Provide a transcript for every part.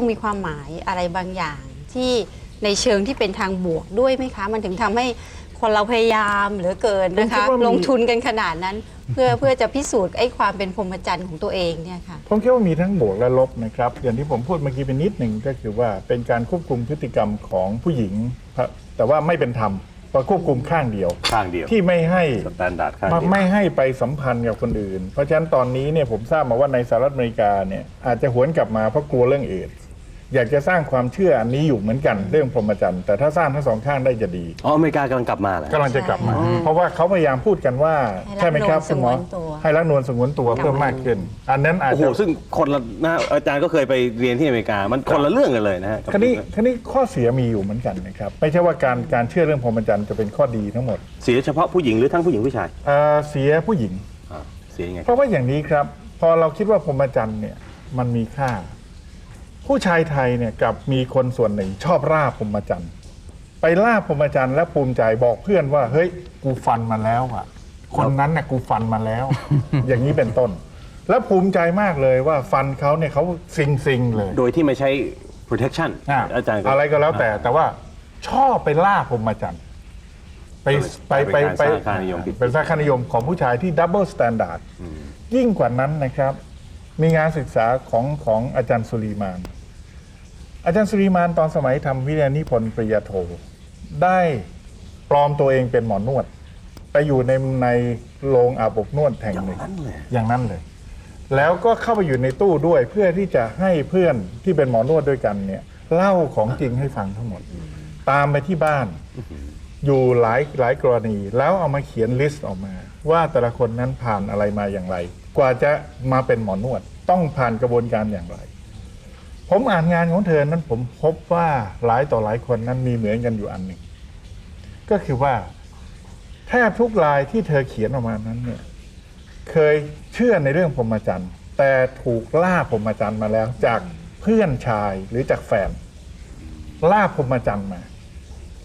งมีความหมายอะไรบางอย่างที่ในเชิงที่เป็นทางบวกด้วยไหมคะ มันถึงทำให้คนเราพยายามเหลือเกินนะผมคิคะดว่ามี ลงทุนกันขนาดนั้น เพื่อเพื่อจะพิสูจน์ไอ้ความเป็นพรหมจรรย์ของตัวเองเนี่ยค่ะ ผมคิดว่ามีทั้งบวกและลบนะครับ อย่างที่ผมพูดเมื่อกี้เป็นนิดหนึ่งก็คือว่าเป็นการควบคุมพฤติกรรมของผู้หญิงแต่ว่าไม่เป็นธรรมเพราะควบคุมข้างเดียว ข้างเดียวที่ไม่ให้สแตนดาร์ดข้างมาเดียว ไม่ให้ไปสัมพันธ์กับคนอื่น เพราะฉะนั้นตอนนี้เนี่ยผมทราบมาว่าในสหรัฐอเมริกาเนี่ยอาจจะหวนกลับมาเพราะกลัวเรื่องเอดส์ อยากจะสร้างความเชื่ออันนี้อยู่เหมือนกันเรื่องพรหมจรรย์แต่ถ้าสร้างทั้งสองข้างได้จะดีอ๋ออเมริกากำลังกลับมาแล้วกำลังจะกลับมา เพราะว่าเขาพยายามพูดกันว่าให้รักใช่ไหมครับนวลคุณหมอสงวนตัว ให้รักนวลสงวนตัวเพิ่มมากขึ้น อันนั้นอาจโอ้โห จะซึ่งคนละนะอาจารย์ก็เคยไปเรียนที่อเมริกา มันคนละเรื่องกันเลยนะฮะกับคราวนี้คราวนี้ข้อเสียมีอยู่เหมือนกันนะครับไม่ใช่ว่าการการเชื่อเรื่องพรหมจรรย์จะเป็นข้อดีทั้งหมดเสียเฉพาะผู้หญิงหรือทั้งผู้หญิงผู้ชายเอ่อเสียผู้หญิง อ่าเสียยังไงเพราะว่าอย่างนี้ครับ พอเราคิดว่าพรหมจรรย์เนี่ยมันมีค่า ผู้ชายไทยเนี่ยกลับมีคนส่วนหนึ่งชอบล่าพรหมจรรย์ไปล่าพรหมจรรย์แล้วภูมิใจบอกเพื่อนว่า เฮ้ย กูฟันมาแล้วอะ คนนั้นน่ะกูฟันมาแล้ว อย่างนี้เป็นต้น แล้วภูมิใจมากเลยว่าฟันเขาเนี่ยเขาซิงซิงๆเลย โดยที่ไม่ใช้ protection อะอาจารย์อะไรก็แล้วแต่ แต่ว่าชอบไปล่าพรหมจรรย์ไปไปไปไปเป็นการสร้างค่านิยมผิดเป็นสร้างค่านิยมของผู้ชายที่ดับเบิลสแตนดาร์ดยิ่งกว่านั้นนะครับ มีงานศึกษาของของอาจารย์สุรีมาน อาจารย์สุริมานตอนสมัยทำวิทยานิพนธ์ปริญญาโท ได้ปลอมตัวเองเป็นหมอนวด ไปอยู่ในในโรงอาบอบนวดแห่งหนึ่งนั้นเลยอย่างนั้นเลย แล้วก็เข้าไปอยู่ในตู้ด้วยเพื่อที่จะให้เพื่อนที่เป็นหมอนวดด้วยกันเนี่ยเล่าของจริงให้ฟังทั้งหมด ตามไปที่บ้านอยู่หลายหลายกรณี แล้วเอามาเขียนลิสต์ออกมา ว่าแต่ละคนนั้นผ่านอะไรมาอย่างไร กว่าจะมาเป็นหมอนวด ต้องผ่านกระบวนการอย่างไร ผมอ่านงานของเธอนั้นผมพบว่าหลายต่อหลายคนนั้นมีเหมือนกันอยู่อันหนึ่ง ก็คือว่าแทบทุกรายที่เธอเขียนออกมานั้นเนี่ยเคยเชื่อในเรื่องพรหมจรรย์ แต่ถูกล่าพรหมจรรย์มาแล้ว จากเพื่อนชายหรือจากแฟนล่าพรหมจรรย์มา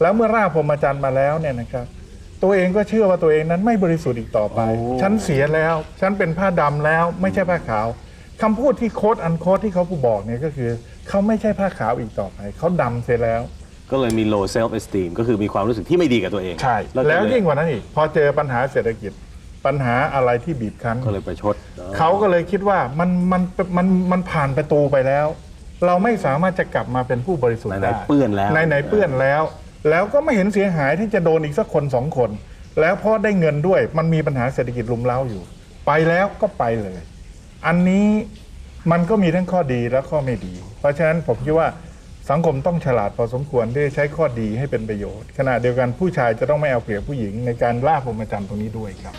แล้วเมื่อล่าพรหมจรรย์มาแล้วเนี่ยนะครับ ตัวเองก็เชื่อว่าตัวเองนั้นไม่บริสุทธิ์อีกต่อไปโอ้ฉันเสียแล้ว ฉันเป็นผ้าดำแล้ว ไม่ใช่ผ้าขาวคำพูดที่โค้ดอันโค้ดที่เขาผู้บอกเนี่ยก็คือ เขาไม่ใช่ผ้าขาวอีกต่อไป เขาดำเสียแล้ว ก็เลยมี low self esteem ก็คือมีความรู้สึกที่ไม่ดีกับตัวเอง ใช่ก็เแล้วยิ่งกว่านั้นอีก พอเจอปัญหาเศรษฐกิจ ปัญหาอะไรที่บีบคั้น ก็เลยไปชด เขาก็เลยคิดว่ามันมันมันมันผ่านประตูไปแล้ว เราไม่สามารถจะกลับมาเป็นผู้บริสุทธิ์ไหนได้ๆเปื้อนแล้วในไหนๆเปื้อนแล้ว แล้วก็ไม่เห็นเสียหายที่จะโดนอีกสักคนสองคน แล้วพอได้เงินด้วยมันมีปัญหาเศรษฐกิจลุมเล้าอยู่ ไปแล้วก็ไปเลย อันนี้มันก็มีทั้งข้อดีและข้อไม่ดี เพราะฉะนั้นผมคิดว่าสังคมต้องฉลาดพอสมควรที่จะใช้ข้อดีให้เป็นประโยชน์ขณะเดียวกันผู้ชายจะต้องไม่เอาเปรียบผู้หญิงในการลาพรหมาจรรย์ตรงนี้ด้วยครับ